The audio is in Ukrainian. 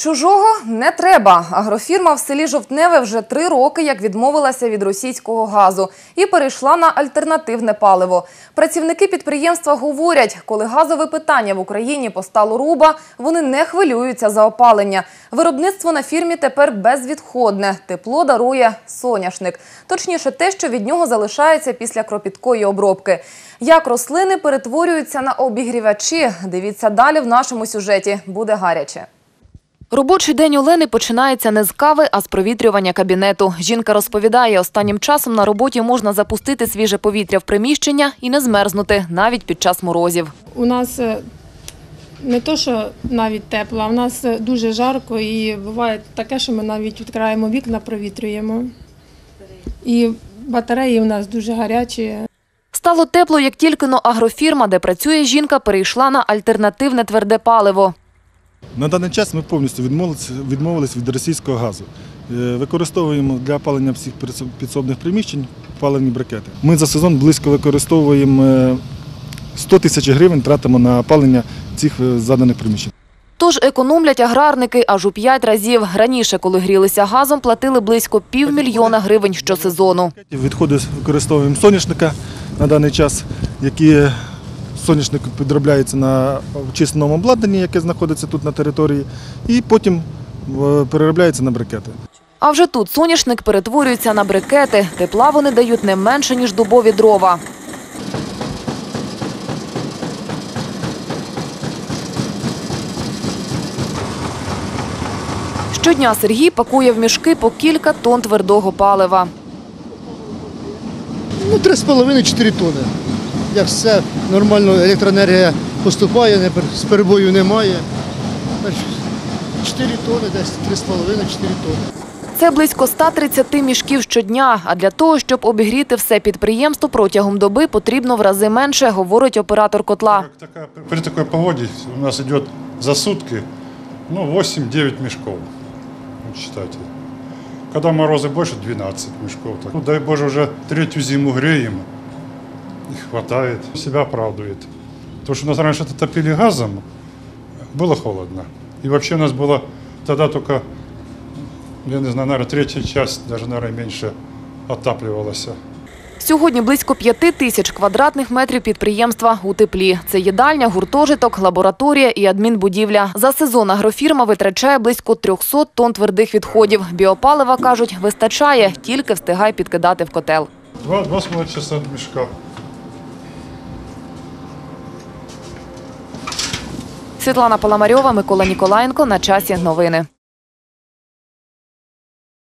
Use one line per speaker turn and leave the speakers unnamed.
Чужого не треба. Агрофірма в селі Жовтневе вже три роки як відмовилася від російського газу і перейшла на альтернативне паливо. Працівники підприємства говорять, коли газове питання в Україні постало руба, вони не хвилюються за опалення. Виробництво на фірмі тепер безвідходне. Тепло дарує соняшник. Точніше, те, що від нього залишається після кропіткої обробки. Як рослини перетворюються на обігрівачі? Дивіться далі в нашому сюжеті. Буде гаряче. Робочий день Олени починається не з кави, а з провітрювання кабінету. Жінка розповідає, останнім часом на роботі можна запустити свіже повітря в приміщення і не змерзнути навіть під час морозів.
У нас е, не то, що навіть тепло, а в нас е, дуже жарко і буває таке, що ми навіть відкриваємо вікна, провітрюємо. І батареї у нас дуже гарячі.
Стало тепло, як тільки но агрофірма, де працює жінка, перейшла на альтернативне тверде паливо.
На даний час ми повністю відмовилися, відмовились від російського газу. Е, Використовуємо для опалення всіх підсобних приміщень паливні брикети. Ми за сезон близько використовуємо е, 100 тисяч гривень, тратимо на опалення цих е, заданих приміщень.
Тож економлять аграрники аж у п'ять разів. Раніше, коли грілися газом, платили близько півмільйона гривень щосезону.
Відходи використовуємо соняшника на даний час, які соняшник підробляється на очисненому обладнанні, яке знаходиться тут на території, і потім е, переробляється на брикети.
А вже тут соняшник перетворюється на брикети. Тепла вони дають не менше, ніж дубові дрова. Щодня Сергій пакує в мішки по кілька тонн твердого палива.
Ну, 3,5-4 тони. Як все нормально, електроенергія поступає, з перебою немає. 4 тони, десь 3,5-4 тони.
Це близько 130 мішків щодня. А для того, щоб обігріти все підприємство протягом доби, потрібно в рази менше, говорить оператор котла.
При такой погоде у нас идет за сутки ну, 8-9 мешков. Вот считайте. Когда морозы больше, 12 мешков. Так, ну, дай Боже, уже третью зиму греем И хватает. Себя оправдывает. Потому что у нас раньше -то топили газом, было холодно. И вообще у нас было тогда только, я не знаю, наверное, третья часть, даже, наверное, меньше отапливалась.
Сьогодні близько п'яти тисяч квадратних метрів підприємства у теплі. Це їдальня, гуртожиток, лабораторія і адмінбудівля. За сезон агрофірма витрачає близько 300 тонн твердих відходів. Біопалива, кажуть, вистачає, тільки встигай підкидати в котел.
Два, два с половиной
Світлана Паламарьова, Микола Ніколаєнко. На часі новини.